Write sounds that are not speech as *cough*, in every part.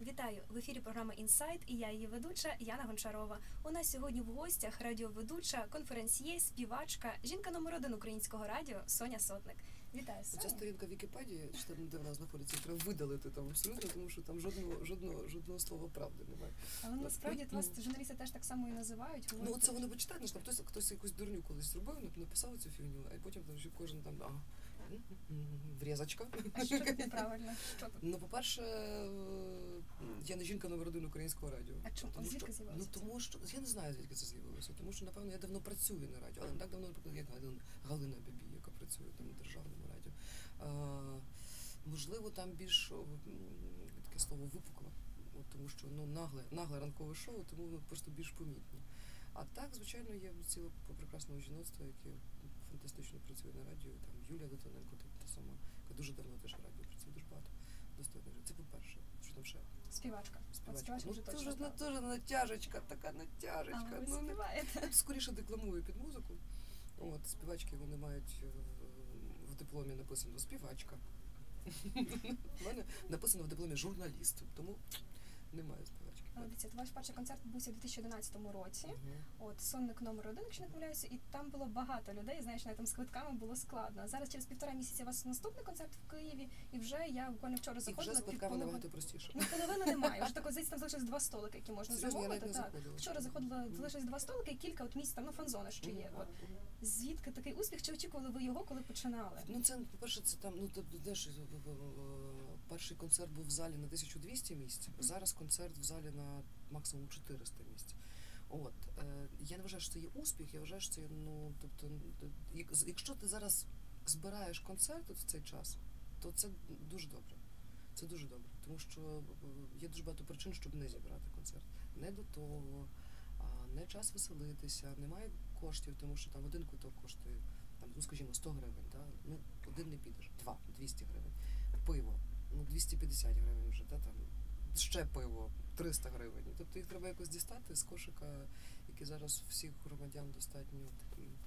Вітаю в ефірі програми Інсайт і я її ведуча Яна Гончарова. У нас сьогодні в гостях радіоведуча, конференсьє, співачка, жінка номер один українського радіо Соня Сотник. Вітаю Ця Соня. сторінка Вікіпедії, чи там де вона знаходиться, треба видалити там абсолютно, тому що там жодного жодного жодного слова правди немає. Але насправді вас журналісти теж так само і називають. Ну оце вони почитають, ну, ж там хтось хтось якусь дурню колись зробив, нап- написав цю фігню, а потім там вже кожен там а, врізочка. А що тут неправильно? Що тут? Ну, по-перше, я не жінка номер один українського радіо. А чому? Тому Звідки що, з'явилося ну тому що я не знаю, звідки це з'явилося. Тому що, напевно, я давно працюю на радіо, але не так давно, наприклад, як Галина, Галина Бібі, яка працює там на державному радіо. А, можливо, там більш таке слово випукло, от, тому що ну нагле, нагле ранкове шоу, тому воно просто більш помітні. А так, звичайно, є ціле прекрасного жіноцтва, яке фантастично працює на радіо. Там Юлія Литвиненко, та, та сама, яка дуже давно теж на радіо працює, дуже багато достойно. Це по-перше, що там ще Співачка. Співачка. Ну, ну, дуже натяжечка, така А натяжечка. ви Ну, співаєте. я *laughs* скоріше декламую під музику. От, співачки вони мають е, в дипломі написано співачка. *laughs* У мене написано в дипломі журналіст, тому немає співачки. А, Дивіться, ваш перший концерт відбувся у 2011 році. Мгм. От сонник номер один, якщо не помиляюся, і там було багато людей. Знаєш, навіть там з квитками було складно. Зараз через півтора місяця у вас наступний концерт в Києві, і вже я буквально вчора І вже заходила з квитками набагато простіше. Ну, половини немає. Вже тако здається, там залишилось два столики, які можна Серйозно, замовити. Так. заходила. Вчора заходила, залишилось два столики і кілька от місць там, ну фан-зона ще є. От звідки такий успіх? Чи очікували ви його, коли починали? Ну, це, по-перше, це там, ну, ти знаєш, е, е, е, перший концерт був в залі на 1200 місць, зараз концерт в залі на максимум 400 місць. От, е, я не вважаю, що це є успіх, я вважаю, що це є, ну, тобто, якщо ти зараз збираєш концерт от в цей час, то це дуже добре. Це дуже добре, тому що е, є дуже багато причин, щоб не зібрати концерт. Не до того, не час веселитися, немає коштів, тому що там один квиток коштує там, ну скажімо, 100 гривень, да? ну один не підеш, два, 200 гривень. Пиво, ну 250 гривень вже, да? там, ще пиво, 300 гривень. Тобто їх треба якось дістати з кошика, який зараз у всіх громадян достатньо такий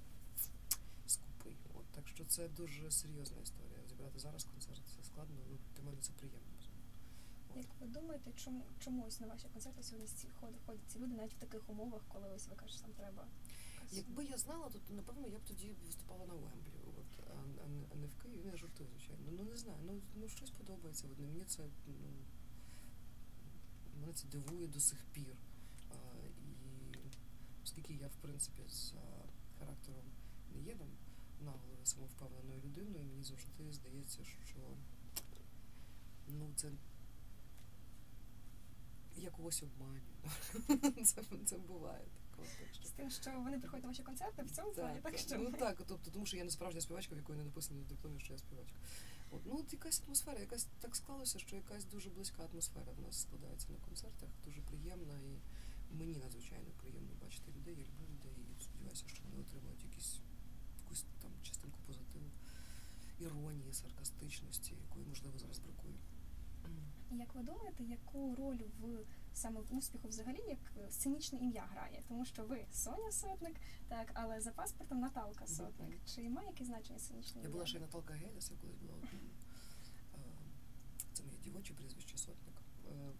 скупий. От, так що це дуже серйозна історія. Зібрати зараз концерт це складно, ну для мене це приємно. Як ви думаєте, чому чомусь на ваші концерти сьогодні ходять, ходять ці люди навіть в таких умовах, коли ось ви кажете, там треба. Якби я знала, то напевно я б тоді виступала на Уемблі, а, не- в Києві. Я жартую, звичайно. Ну не знаю. Ну, ну щось подобається. От, мені це ну, мене це дивує до сих пір. А, і оскільки я, в принципі, за характером не є там наглою самовпевненою людиною, мені завжди здається, що ну це. Я когось обманюю. *laughs* це, це буває. З тим, що вони приходять на ваші концерти в цьому плані, так що Ну так, тобто, тому що я не справжня співачка, в якої не написано в дипломі, що я співачка. От, ну от якась атмосфера, якась так склалося, що якась дуже близька атмосфера в нас складається на концертах, дуже приємна і мені надзвичайно приємно бачити людей, я люблю людей і сподіваюся, що вони отримують якісь якусь там частинку позитиву, іронії, саркастичності, якої можливо зараз бракує. Як ви думаєте, яку роль в саме в успіху взагалі як е, сценічне ім'я грає? Тому що ви Соня Сотник, так, але за паспортом Наталка Мгм. Сотник. Чи має якесь значення сценічне Я була ще й Наталка Геліс, я колись була одним. Е, Це моє дівоче прізвище сотник. Е,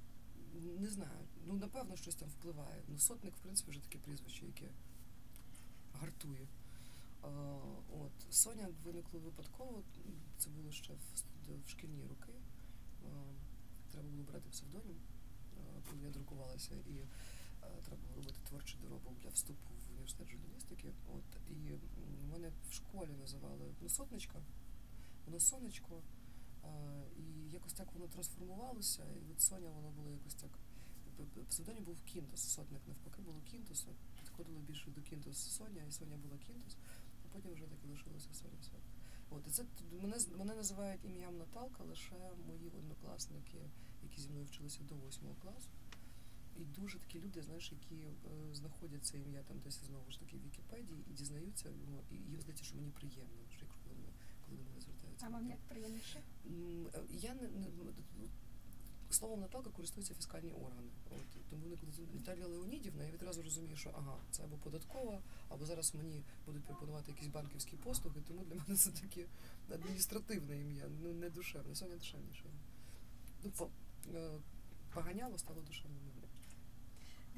Не знаю. Ну, напевно, щось там впливає. Ну, сотник, в принципі, вже таке прізвище, яке гартує. От. Соня виникло випадково. Це було ще в, шкільні роки. Треба було брати псевдонім, я друкувалася, і е, треба було робити творчий доробок для вступу в університет журналістики. От і мене в школі називали ну, сотничка, воно сонечко. А, і якось так воно трансформувалося, і от Соня воно було якось так. Псевдонім був Кінтос, сотник навпаки було Кінтос, підходило більше до Кінтос Соня, і Соня була Кінтос, а потім вже так і лишилося Соня Сотник. От, і це мене, мене називають ім'ям Наталка лише мої однокласники, які зі мною вчилися до восьмого класу. І дуже такі люди, знаєш, які е, знаходять це ім'я там десь знову ж таки в Вікіпедії і дізнаються його, і їм здається, що мені приємно, що коли мене, коли звертаються. А вам як приємніше? Е, Я не, не словом Наталка користуються фіскальні органи. От тому не коли Віталія Леонідівна, я відразу розумію, що ага, це або податкова, або зараз мені будуть пропонувати якісь банківські послуги, тому для мене це таке адміністративне ім'я, ну не душевне. Соня душевніше. Ну, по, е, поганяло, стало душевним.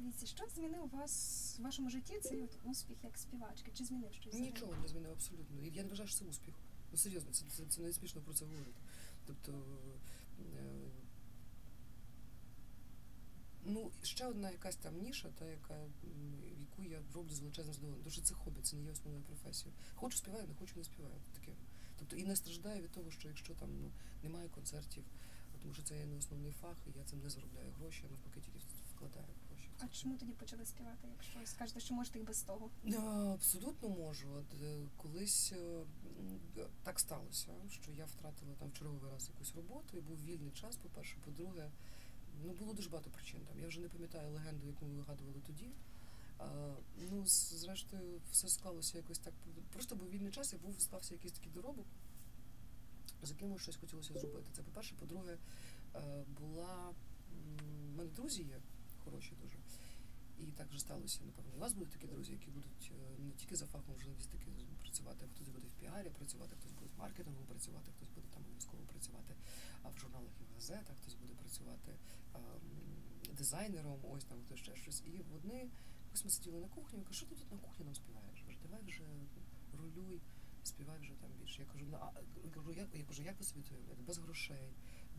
Дивіться, що змінив вас в вашому житті цей от успіх як співачки? Чи змінив щось? Нічого не змінив абсолютно. Я не вважаю, що це успіх. Ну серйозно, це, це, це не смішно про це говорити. Тобто, е, ну, ще одна якась там ніша, та яка, яку я роблю з величезним задоволенням. Тому що це хобі, це не є основною професією. Хочу співаю, не хочу не співаю. Таке. Тобто і не страждаю від того, що якщо там ну, немає концертів, тому що це є не основний фах, і я цим не заробляю гроші, а навпаки тільки вкладаю А чому тоді почали співати, якщо скажете, що можете і без того? Абсолютно можу. От е, колись е, так сталося, що я втратила там в черговий раз якусь роботу, і був вільний час, по-перше, по-друге, ну було дуже багато причин там. Я вже не пам'ятаю легенду, яку ми вигадували тоді. А, ну, зрештою, все склалося якось так. Просто був вільний час, і був стався якийсь такий доробок, з яким щось хотілося зробити. Це по-перше, по-друге, е, була в мене друзі є хороші дуже. І так вже сталося, напевно. У вас будуть такі друзі, які будуть е, не тільки за фахом журналістики працювати, а хтось буде в піарі працювати, хтось буде в маркетингу працювати, хтось буде там обов'язково працювати а в журналах і в газетах, хтось буде працювати а, дизайнером, ось там хтось ще щось. І вони ось ми сиділи на кухні, я кажу, що ти тут на кухні нам співаєш? Вже давай вже рулюй, співай вже там більше. Я кажу, «Ну, а я кажу, я кажу, як ви собі уявляєте? Без грошей,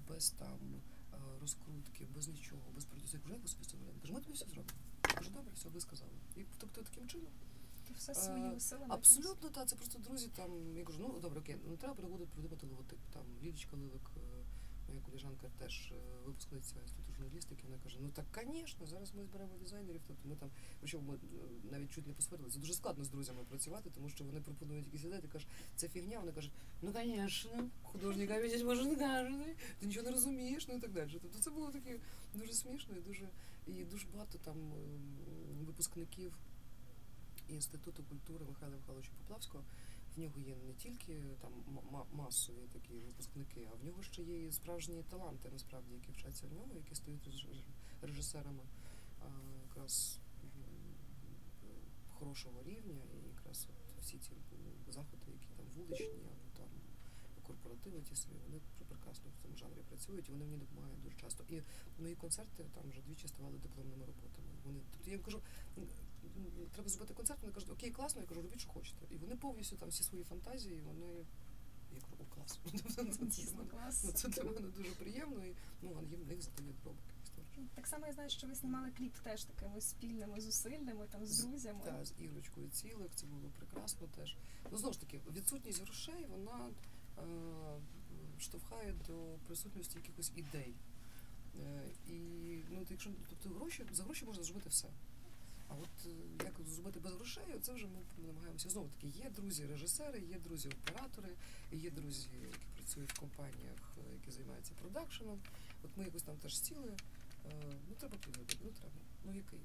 без там е, розкрутки, без нічого, без продюсера. Я кажу, як ви собі уявляєте? Кажу, ми тобі все зробимо. Кажу, добре, все, ви сказали. І тобто таким чином. То все Е, своїми силами. Абсолютно, так, це просто друзі там. Я кажу, ну добре, окей, ну треба буде придумати логотип. Там Лілічка Лилик, е, моя коліжанка, теж е, випускниця інституту журналістики. Вона каже: ну так, звісно, зараз ми зберемо дизайнерів. Тобто ми там, причому ми навіть чуть не посварилися. Це дуже складно з друзями працювати, тому що вони пропонують якісь ідеї, ти кажеш, це фігня. Вони кажуть, ну звісно, художника може не каже, ти нічого не розумієш, ну і так далі. Тобто це було таке дуже смішно і дуже і дуже багато там ем, випускників інституту культури Михайла Михайловича Поплавського. В нього є не тільки там ма- ма- масові такі випускники, а в нього ще є і справжні таланти, насправді, які вчаться в нього, які стають реж- режисерами а, якраз хорошого рівня, і якраз от всі ці заходи, які там вуличні, корпоративи ті самі, вони пр- прекрасно в цьому жанрі працюють, і вони мені допомагають дуже часто. І мої концерти там вже двічі ставали дипломними роботами. Вони тобто я їм кажу, треба зробити концерт, вони кажуть, окей, класно, я кажу, робіть, що хочете. І вони повністю там всі свої фантазії, вони. Я кажу, о, клас. Це для Дійсно мене- клас. ну, Це для мене дуже приємно, і ну, а їм них задають якийсь теж. Так само я знаю, що ви знімали кліп теж такими спільними зусиллями, там з друзями. Та, з Ірочкою цілих, це було прекрасно теж. Ну, знову ж таки, відсутність грошей, вона штовхає до присутності якихось ідей. Е, і ну, якщо тобто гроші, за гроші можна зробити все. А от е, як зробити без грошей, це вже ми намагаємося. Знову таки, є друзі режисери, є друзі оператори, є друзі, які працюють в компаніях, е, які займаються продакшеном. От ми якось там теж сіли. Е, ну треба придумати, ну треба. Ну який?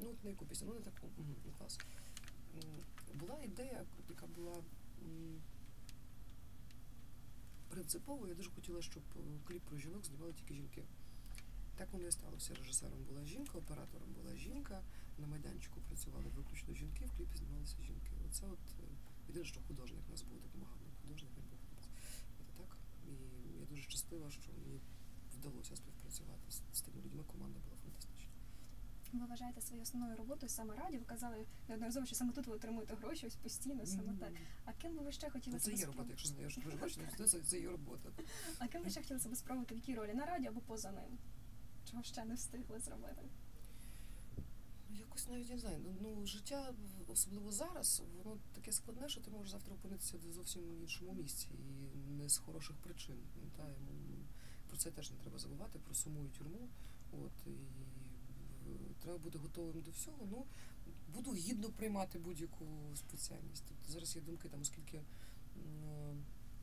Ну от на яку пісню? Ну не таку. Угу, клас. Була ідея, яка була м, принциповою. Я дуже хотіла, щоб е, кліп про жінок знімали тільки жінки. Так воно і сталося. Режисером була жінка, оператором була жінка. На майданчику працювали виключно жінки, в кліпі знімалися жінки. Оце от е, єдине, що художник у нас був, допомагав нам художник, він був хлопець. Так. І я дуже щаслива, що мені вдалося співпрацювати з, з тими людьми. Команда була. Ви вважаєте своєю основною роботою саме радіо. Ви казали неодноразово, що саме тут ви отримуєте гроші, ось постійно, саме так. А ким би ви ще хотіли це себе є робота, якщо знаєш, ви ж бачите, це, це, є робота. *laughs* А ким ви ще хотіли себе спробувати в якій ролі? На радіо або поза ним? Чого ще не встигли зробити? Ну, Якось навіть я не знаю. Ну, Ну, життя, особливо зараз, воно таке складне, що ти можеш завтра опинитися в зовсім іншому місці і не з хороших причин. Та, про це теж не треба забувати, про суму і тюрму. От, і треба бути готовим до всього. Ну, буду гідно приймати будь-яку спеціальність. Тобто зараз є думки, там, оскільки е,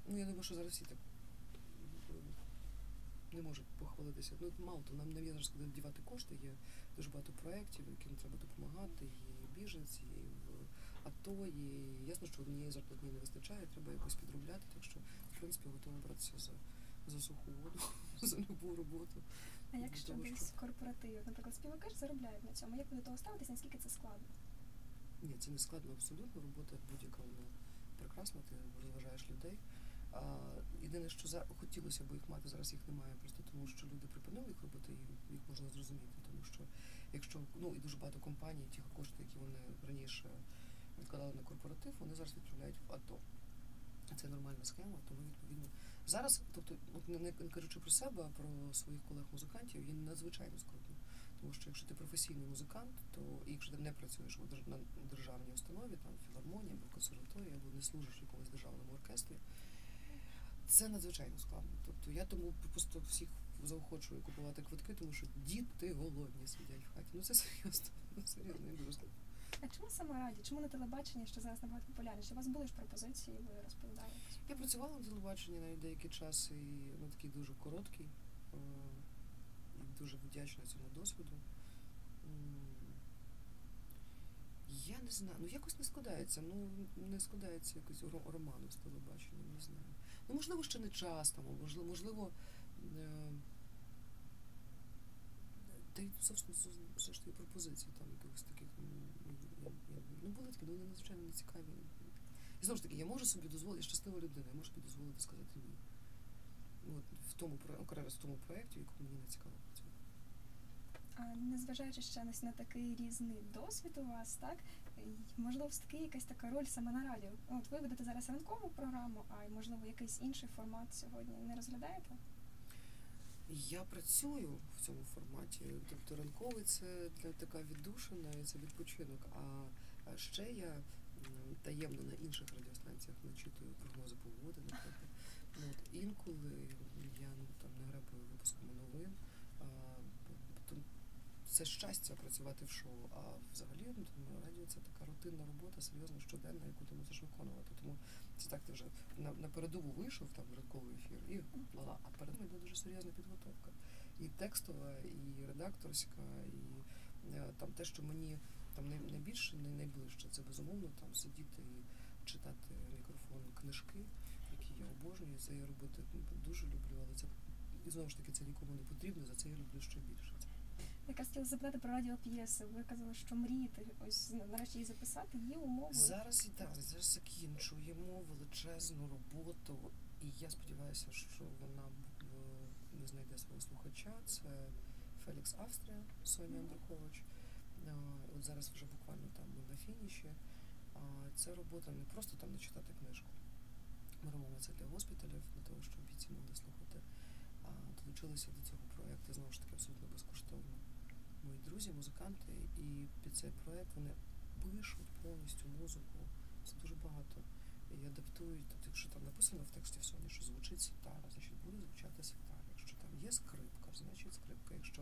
ну, я думаю, що зараз всі так е, не можуть похвалитися. Ну, мало того, нам не є зараз куди дівати кошти, є дуже багато проєктів, яким треба допомагати, і біженці, і в АТО, і ясно, що однієї зарплатні не вистачає, треба якось підробляти, так що, в принципі, готова братися за, за суху воду, *laughs* за любу роботу. А як Для ще того, десь корпоратив? Наприклад, співаки ж заробляють на цьому. Як ви до того ставитесь, наскільки це складно? Ні, це не складно абсолютно. Робота будь-яка вона прекрасна, ти розважаєш людей. А, єдине, що за хотілося б їх мати, зараз їх немає, просто тому що люди припинили їх робити, і їх можна зрозуміти. Тому що якщо ну і дуже багато компаній, ті кошти, які вони раніше відкладали на корпоратив, вони зараз відправляють в АТО. Це нормальна схема, тому відповідно зараз, тобто, от не, кажучи про себе, а про своїх колег-музикантів, є надзвичайно скрутно. Тому що якщо ти професійний музикант, то і якщо ти не працюєш на державній установі, там філармонії або консерваторії, або не служиш в якомусь державному оркестрі, це надзвичайно складно. Тобто я тому просто всіх заохочую купувати квитки, тому що діти голодні сидять в хаті. Ну це серйозно, *laughs* ну серйозно, я дуже складно. А чому саме радіо? Чому на телебаченні, що зараз набагато популярніше? У вас були ж пропозиції, ви розповідали. Я працювала на телебаченні навіть деякий час і ну, такий дуже короткий. е, І дуже вдячна цьому досвіду. Я не знаю, ну якось не складається. Ну не складається якось ро- роману з телебаченням, не знаю. Ну, можливо, ще не час там, можливо, можливо. Е, та й собственно все ж таки пропозиції там якихось таких. Ну, були такі, ну вони надзвичайно не цікаві. І знову ж таки, я можу собі дозволити, я щаслива людина, я можу собі дозволити сказати ні. Ну, От в тому окремо в тому проєкті, в якому мені не цікаво працювати. А незважаючи ще на, такий різний досвід у вас, так можливо, все-таки якась така роль саме на радіо. От ви ведете зараз ранкову програму, а й, можливо якийсь інший формат сьогодні не розглядаєте? Я працюю в цьому форматі. Тобто ранковий це для така віддушина і це відпочинок. А ще я таємно на інших радіостанціях начитую прогнози погоди, наприклад. Ну, От, інколи я ну, там не гребую випусками новин. А, б- це щастя працювати в шоу. А взагалі ну, там, радіо це така рутинна робота, серйозна, щоденна, яку ти мусиш виконувати. Тому це так ти вже на, на передову вийшов там в ранковий ефір і ла, а перед ним йде дуже серйозна підготовка. І текстова, і редакторська, і е, там те, що мені найбільше, найближче, це безумовно там сидіти і читати мікрофон книжки, які я обожнюю. Це я робити дуже люблю, але це і знову ж таки це нікому не потрібно, за це я люблю ще більше. Якраз хотіла запитати про радіоп'єси. Ви казали, що мрієте ось ну, нарешті її записати. Є умови. Зараз і так, зараз закінчуємо величезну роботу, і я сподіваюся, що вона е, не знайде свого слухача. Це Фелікс Австрія, Соня Андрухович. Е, От зараз вже буквально там на фініші. А Це робота не просто там не читати книжку. Ми робимо це для госпіталів, для того, щоб бійці могли слухати. Долучилися до цього проєкту знову ж таки абсолютно безкоштовно. Мої друзі, музиканти, і під цей проєкт вони пишуть повністю музику. Це дуже багато. І адаптують. Тобто, якщо там написано в тексті Соні, що звучить ситара, значить буде звучати ситара. Якщо там є скрипка, значить скрипка. Якщо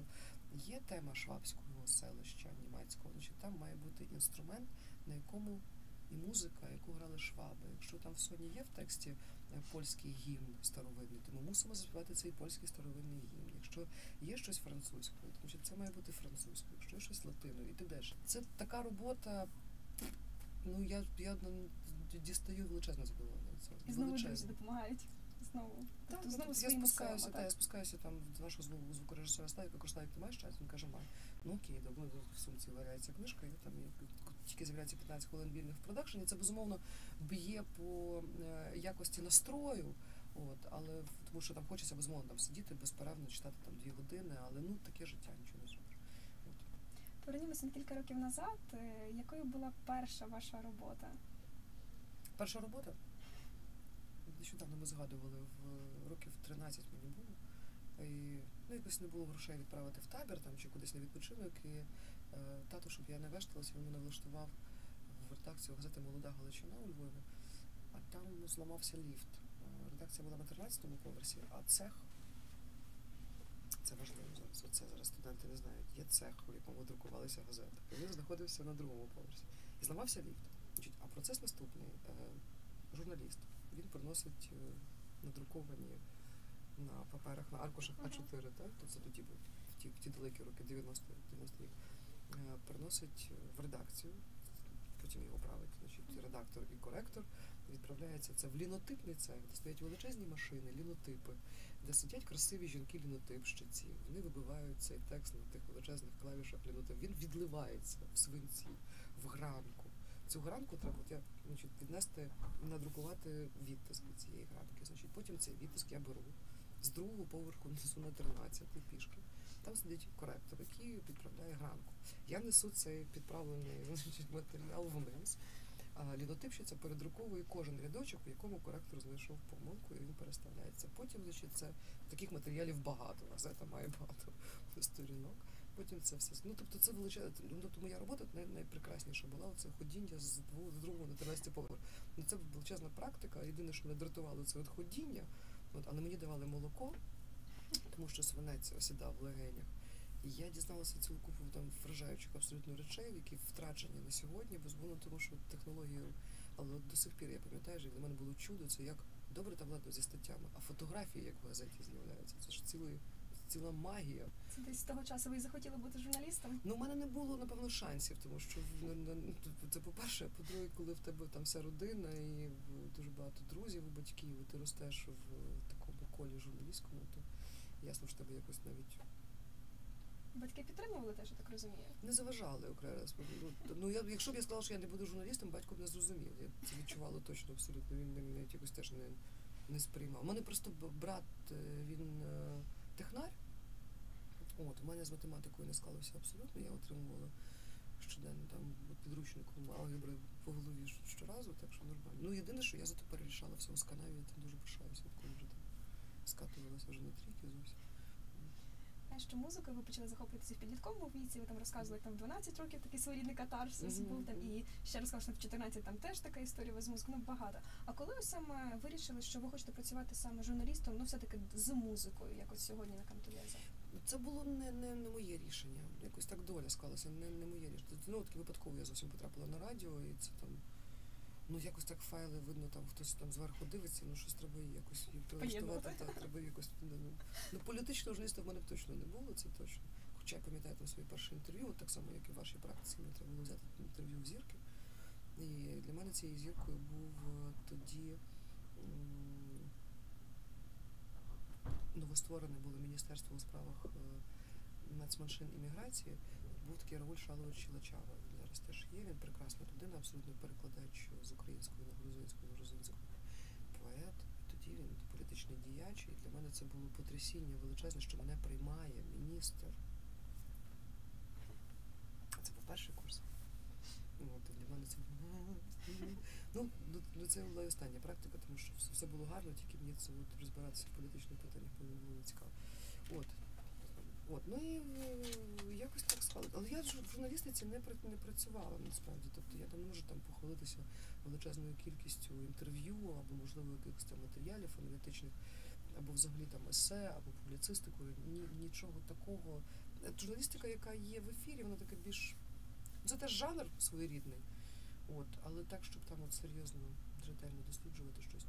є тема швабського селища німецького, значить там має бути інструмент, на якому і музика, яку грали шваби. Якщо там в Соні є в тексті е, польський гімн старовинний, то ми мусимо заспівати цей польський старовинний гімн. Якщо є щось французькою, то значить це має бути французькою, якщо є щось латиною і так далі. Це така робота. Ну я, я ну, дістаю величезне задоволення. І знову друзі допомагають. Знову. Так, Тобто знову тобто я спускаюся, та, я спускаюся там до нашого звуку звукорежисера Славіка, кажу, Славік, ти маєш час? Він каже, маю. Ну окей, добре, в сумці валяється книжка, і там тільки з'являється 15 хвилин вільних в продакшені. Це безумовно б'є по е, якості настрою. От, але тому що там хочеться безумовно там сидіти безперервно, читати там дві години, але ну таке життя, нічого не зробиш. Повернімося на кілька років назад. Е, Якою була перша ваша робота? Перша робота. Нещодавно ми згадували, в років 13 мені було. І ну, якось не було грошей відправити в табір там, чи кудись на відпочинок. І е, тато, щоб я не вешталася, він мене влаштував в редакцію газети Молода Галичина у Львові, а там зламався ліфт. Е, Редакція була на 13-му поверсі, а цех. Це важливо зараз. Оце зараз студенти не знають. Є цех, у якому друкувалися газети. І він знаходився на другому поверсі. І зламався ліфт. А процес наступний. Е, журналіст. Він приносить е, надруковані на паперах, на аркушах А4, так? То це тоді був в ті, в ті далекі роки, 90 90 рік. Е, приносить в редакцію, потім його править значить, редактор і коректор. Відправляється це в лінотипний цех, де стоять величезні машини, лінотипи, де сидять красиві жінки-лінотипщиці. Вони вибивають цей текст на тих величезних клавішах лінотип. Він відливається в свинці, в гранку. Цю гранку треба, значить, віднести, надрукувати відтиск від цієї гранки. Значить, потім цей відтиск я беру з другого поверху несу на 13 пішки. Там сидить коректор, який підправляє гранку. Я несу цей підправлений значить, матеріал вниз. А лінотипщиця передруковує кожен рядочок, в якому коректор знайшов помилку, і він переставляється. Потім, значить, це таких матеріалів багато. Газета має багато сторінок. Потім це все. Ну тобто це величезна. Ну, тобто моя робота най, найпрекрасніша була це ходіння з двого з другого на 13 поверх. Ну це величезна практика. Єдине, що мене дратувало, це от ходіння. От, але мені давали молоко, тому що свинець осідав в легенях. І я дізналася цілу купу там вражаючих абсолютно речей, які втрачені на сьогодні, безумовно, тому що технології, але от до сих пір я пам'ятаю, що для мене було чудо, це як добре там ладно зі статтями, а фотографії, як в газеті з'являються, це ж цілий, ціла магія. Це десь з того часу ви захотіли бути журналістом? Ну, у мене не було, напевно, шансів, тому що ну, ну, це по-перше, а по-друге, коли в тебе там вся родина і дуже багато друзів у батьків, і ти ростеш в такому колі журналістському, то ясно, що тебе якось навіть Батьки підтримували теж, я так розумію. не заважали окремо. Ну, ну я, якщо б я сказала, що я не буду журналістом, батько б не зрозумів. Я це відчувала точно абсолютно. Він мене навіть якось теж не, не сприймав. У мене просто брат, е, він е, технар. От, у мене з математикою не склалося абсолютно. Я отримувала щоденно там підручником алгебри по голові щоразу, так що нормально. Ну єдине, що я зато перерішала все у сканаві, я там дуже пишаюся, коли вже там скатувалася вже на трійки зовсім. Що музикою ви почали захоплюватися в підлітковому віці, ви там розказували, там в 12 років такий своєрідний катарсис Мгм, був там, і ще розказали, що в 14 там теж така історія з музикою, ну багато. А коли ви саме вирішили, що ви хочете працювати саме журналістом, ну все-таки з музикою, як от сьогодні на Камтулеза? Це було не, не, не моє рішення. Якось так доля склалася, не, не моє рішення. Ну, таки випадково я зовсім потрапила на радіо, і це там. Ну, якось так файли видно, там хтось там зверху дивиться, ну щось треба якось прилаштувати. Так, треба якось. Ну, ну, політичного журналіста в мене б точно не було, це точно. Хоча я пам'ятаю там своє перше інтерв'ю, от так само, як і в вашій практиці, мені треба було взяти інтерв'ю в зірки. І для мене цією зіркою був е, тоді новостворене було Міністерство у справах е, нацменшин і міграції. Був такий Рауль Шалович Чилачава. Зараз теж є. Він прекрасна людина, абсолютно перекладач з української на грузинську, з грузинської поет. І тоді він політичний діяч. І для мене це було потрясіння величезне, що мене приймає міністр. Це був перший курс. Ну, От, для мене це *laughs* ну, ну, ну це була остання практика, тому що все, було гарно, тільки мені це от, розбиратися в політичних питаннях було цікаво. От. От, ну і е, якось так склалося. Але я в журналістиці не, не працювала насправді. Тобто я не можу там похвалитися величезною кількістю інтерв'ю або, можливо, якихось там матеріалів аналітичних, або взагалі там есе, або публіцистикою. Ні, нічого такого. Е, Журналістика, яка є в ефірі, вона така більш. Це теж жанр своєрідний. От, але так, щоб там от серйозно, ретельно досліджувати щось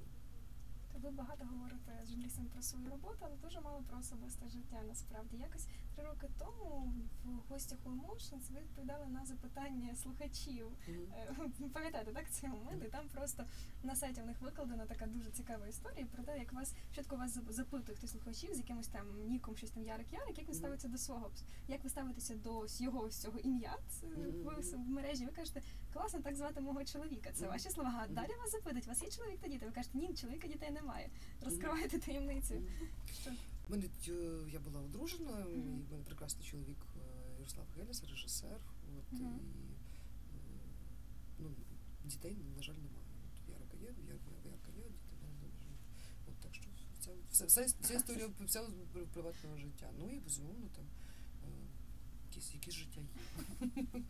ви багато говорите з журналістами про свою роботу, але дуже мало про особисте життя. Насправді, якось три роки тому в гостях у Emotions ви відповідали на запитання слухачів. Ви Пам'ятаєте, так цей момент? І там просто на сайті в них викладена така дуже цікава історія про те, як вас чітко вас зап- запитує хтось слухачів з якимось там ніком, щось там Ярик Ярик, як він ставиться до свого як ви ставитеся до його ось цього ім'я в, в мережі? Ви кажете, класно так звати мого чоловіка. Це ваші слова. А далі вас запитують, у вас є чоловік та діти? Ви кажете, ні, чоловіка дітей немає. Розкривайте таємницю. Що Мене е, я була одружена, Мгм. і в мене прекрасний чоловік е, Ярослав Геліс, режисер. От, Мгм. і, е, ну, дітей, на жаль, немає. От, Ярика є, Яр- Ярка є, дітей немає. От, так що це все, все, вся історія *laughs* вся приватного життя. Ну і безумовно там якісь, якісь життя є. *laughs*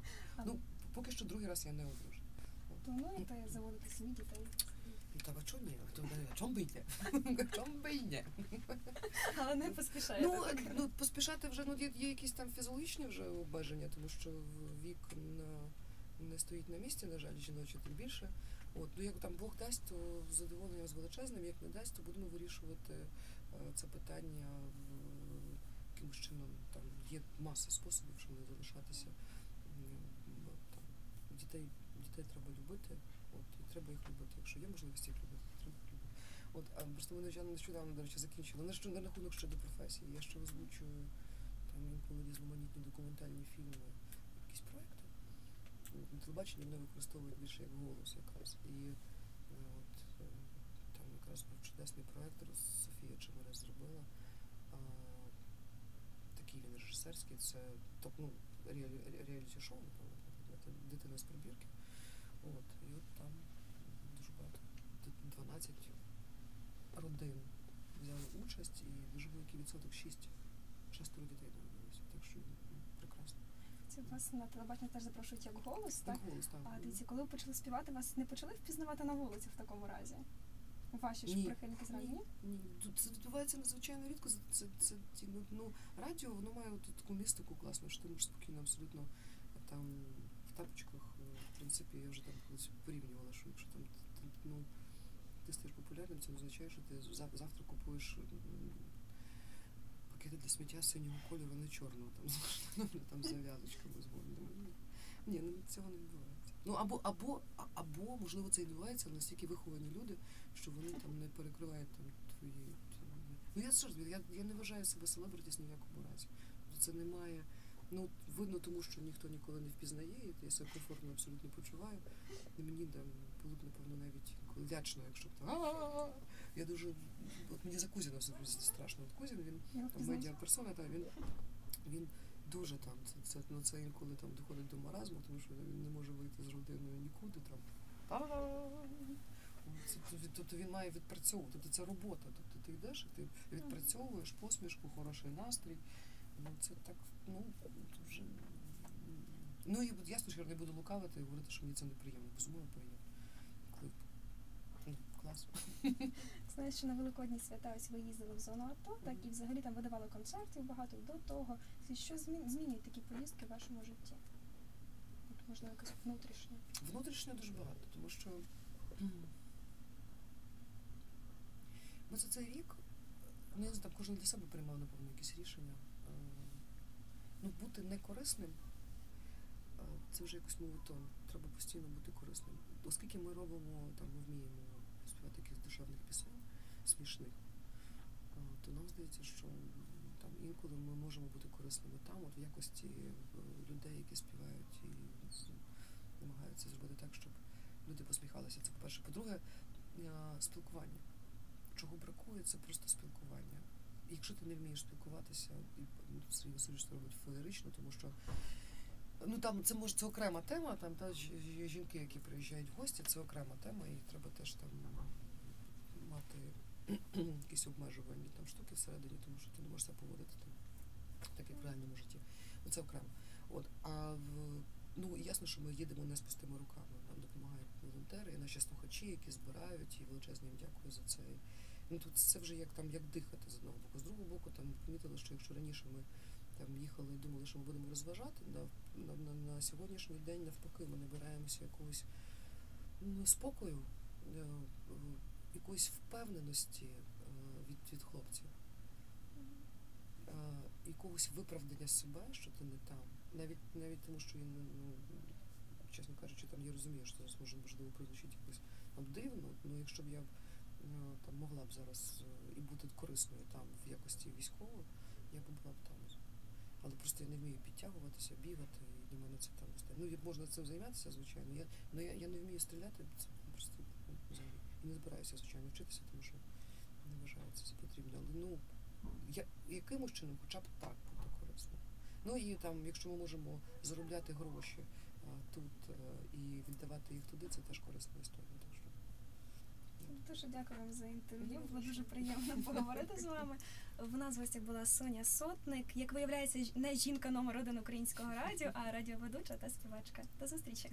Ну, поки що другий раз я не одружена. плануєте заводити свої дітей? Та чому ні? Чому би й ні? *laughs* Чому би й ні? Але не поспішаєте. Ну, ну поспішати вже ну є, є якісь там фізіологічні вже обмеження, тому що вік на, не стоїть на місці, на жаль, жіночі тим більше. От, ну як там Бог дасть, то з задоволенням з величезним, як не дасть, то будемо вирішувати е, це питання в якимось чином. Там є маса способів, щоб не залишатися. Там, дітей, дітей треба любити, от, і треба їх любити. Якщо є можливість їх любити, треба їх любити. От, а просто ми нещодавно, нещодавно, до речі, закінчили. На, що- на рахунок щодо професії. Я ще озвучую там інколи різноманітні документальні фільми, якісь проекти. на телебаченні вони використовують більше як голос якраз. І е, от е, там якраз був чудесний проект, Софія Чемерес зробила. А, такий він режисерський, це топ, ну, реаліті шоу, напевно, дитина з прибірки. От, і от там дуже багато, д- 12 родин взяли участь і дуже великий відсоток 6. Шестеро дітей народилося. Так що ну, прекрасно. Це вас на телебачення теж запрошують як голос, так? Так, голос там. А дивіться, коли ви почали співати, вас не почали впізнавати на вулиці в такому разі? Ваші ж прихильники з радіо? ні? Ні, тут це відбувається надзвичайно рідко. Це, це, ну, ну, радіо, воно має от таку містику класну, що ти можеш спокійно абсолютно там в тапочках, е, в принципі, я вже там колись порівнювала, що якщо там ну, ти стаєш популярним, це означає, що ти завтра купуєш пакети для сміття синього кольору, не чорного, там, там зав'язочками з. Ні, ну цього не відбувається. Ну або, або, або, можливо, це відбувається, але настільки виховані люди, що вони там не перекривають там твої. Ну я ж, я, я не вважаю себе селебритіс ні в якому разі. Це немає. Ну, видно, тому що ніхто ніколи не впізнає, я себе комфортно абсолютно почуваю. І мені там було б, напевно, навіть коли якщо там я дуже. От мені за Кузіна все страшно. От Кузін, він Я впізнаю. медіаперсона, та він, він дуже там, це, це, ну, це інколи там доходить до маразму, тому що він не може вийти з родиною нікуди там. Тобто- він має відпрацьовувати, тобто це робота. Тобто ти йдеш і ти відпрацьовуєш посмішку, хороший настрій. Ну це так, ну вже. Ну і ясно, що я не буду лукавити і говорити, що мені це неприємно. Безумовно приємно. Коли ну. *laughs* Знаєш, що на Великодні свята ось ви їздили в зону АТО, так і взагалі там видавали концертів багато до того. Що змінюють такі поїздки в вашому житті? От, можливо, якось внутрішнє. Внутрішньо дуже багато, тому що ми за цей рік, ну я там кожен для себе приймав, напевно, якісь рішення. Е, Ну, бути некорисним, е, це вже якось мовитон. Треба постійно бути корисним. Оскільки ми робимо, там, ми вміємо співати якихось душевних пісень, смішних, е, то нам здається, що там інколи ми можемо бути корисними там, от в якості е, людей, які співають і намагаються зробити так, щоб люди посміхалися. Це по-перше. По-друге, е, спілкування. Чого бракує, це просто спілкування. Якщо ти не вмієш спілкуватися, і ну, Сергій Васильович це робить феєрично, тому що ну там це може це окрема тема. Там та жінки, які приїжджають в гості, це окрема тема, і треба теж там якісь обмежувальні там штуки всередині, тому що ти не можеш себе поводити там, так як в реальному житті. Ну це окремо. От а в ну ясно, що ми їдемо не з пустими руками. Нам допомагають волонтери і наші слухачі, які збирають, і величезне їм дякую за це. Ну тут це вже як там як дихати з одного боку. З другого боку, там помітили, що якщо раніше ми там їхали і думали, що ми будемо розважати, на, на, на, на сьогоднішній день навпаки ми набираємося якогось ну, спокою, е, якоїсь впевненості від, від хлопців, е, якогось виправдання себе, що ти не там. Навіть навіть тому, що не ну, чесно кажучи, там я розумію, що зараз може можливо прозвучить якось там дивно. Ну якщо б я е, там могла б зараз е, і бути корисною там в якості військового, я б була б там. Але просто я не вмію підтягуватися, бігати, і для мене це там. Ну, можна цим займатися, звичайно. Я, ну, я, я не вмію стріляти, це просто ну, взагалі. І не збираюся, звичайно, вчитися, тому що це за потрібно. Але ну, я, якимось чином, хоча б так бути корисним. Ну і там, якщо ми можемо заробляти гроші а, тут е, і віддавати їх туди, це теж корисна історія. Так що Дуже дякую вам за інтерв'ю. Було дуже приємно поговорити з вами. В нас в гостях була Соня Сотник. Як виявляється, не жінка номер один українського радіо, а радіоведуча та співачка. До зустрічі.